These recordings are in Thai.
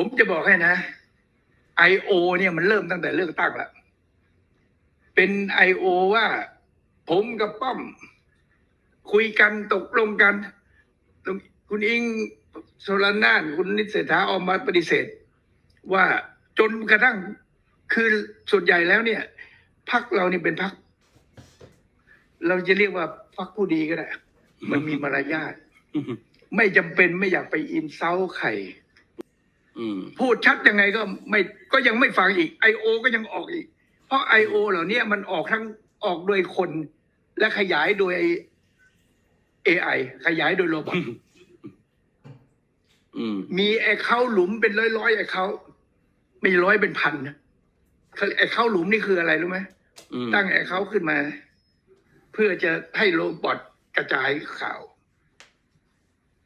ผมจะบอกให้นะไอโอเนี่ยมันเริ่มตั้งแต่เลือกตั้งแล้วเป็นไอโอว่า ผมกับป้อม คุยกันตกลงกัน คุณอิงโซลานานคุณนิสเศรษฐาออกมาปฏิเสธ ว่าจนกระทั่งคือส่วนใหญ่แล้วเนี่ยพักเรานี่เป็นพัก เราจะเรียกว่าพักผู้ดีก็ได้ มันมีมารยาทไม่จำเป็นไม่อยากไปอินเซาใคร พูดชัดยังไงก็ไม่ก็ยังไม่ฟังอีกไอโอก็ยังออกอีก เพราะไอโอเหล่านี้มันออกทั้งออกโดยคน และขยายโดย AI ขยายโดยโรบอทอืมมีไอเข้าหลุมเป็นร้อยร้อยๆไอเข้าไม่ร้อยเป็นพันนะไอเข้าหลุมนี่คืออะไรรู้ไหมอืมตั้งไอเข้าขึ้นมา เพื่อจะให้โรบอทกระจายข่าว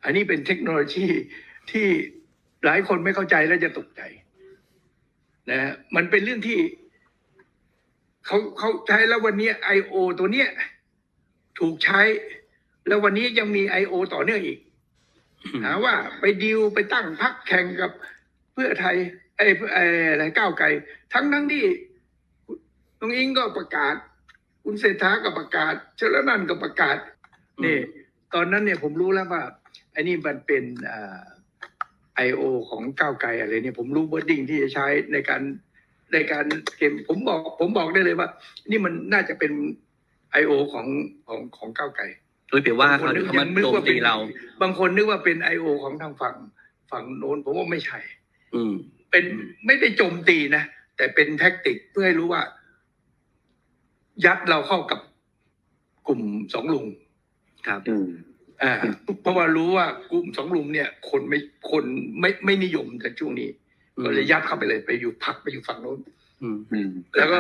อันนี้เป็นเทคโนโลยีที่ หลายคนไม่เข้าใจและจะตกใจนะฮะมันเป็นเรื่องที่เขาเขาใช้แล้ววันนี้ไอโอตัวเนี้ยถูกใช้ แล้ววันนี้ยังมีไอโอต่อเนื่องอีกหาว่าไปดิวไปตั้งพักแข่งกับเพื่อไทยไอ้ยเพื่อไอ้อะไรก้าวไกลทั้งทั้งที่ตรงอิงก็ประกาศ คุณเศรษฐาก็ประกาศเชลนันท์ก็ประกาศนี่ตอนนั้นเนี่ยผมรู้แล้วว่าไอ้นี่มันเป็นไอโอของก้าวไกลอะไรเนี่ยผมรู้เวอร์ดิ้งที่จะใช้ในการในการเกมผมบอกผมบอกได้เลยว่า นี่มันน่าจะเป็นไอโอของของของก้าวไกลเฮ้ยเปียว่าเขาเขามาโจมตีเรา บางคนนึกว่าเป็นไอโอของทางฝั่งฝั่งโน้นผมว่าไม่ใช่ อืม เป็นไม่ได้โจมตีนะ แต่เป็นแท็กติกเพื่อให้รู้ว่า ยัดเราเข้ากับกลุ่มสองลุงครับ อืมอ่าเพราะว่ารู้ว่ากลุ่มสองลุงเนี่ย คนไม่คนไม่ไม่นิยมในช่วงนี้ก็เลยยัดเข้าไปเลยไปอยู่พักไปอยู่ฝั่งโน้นอืมอืมแล้วก็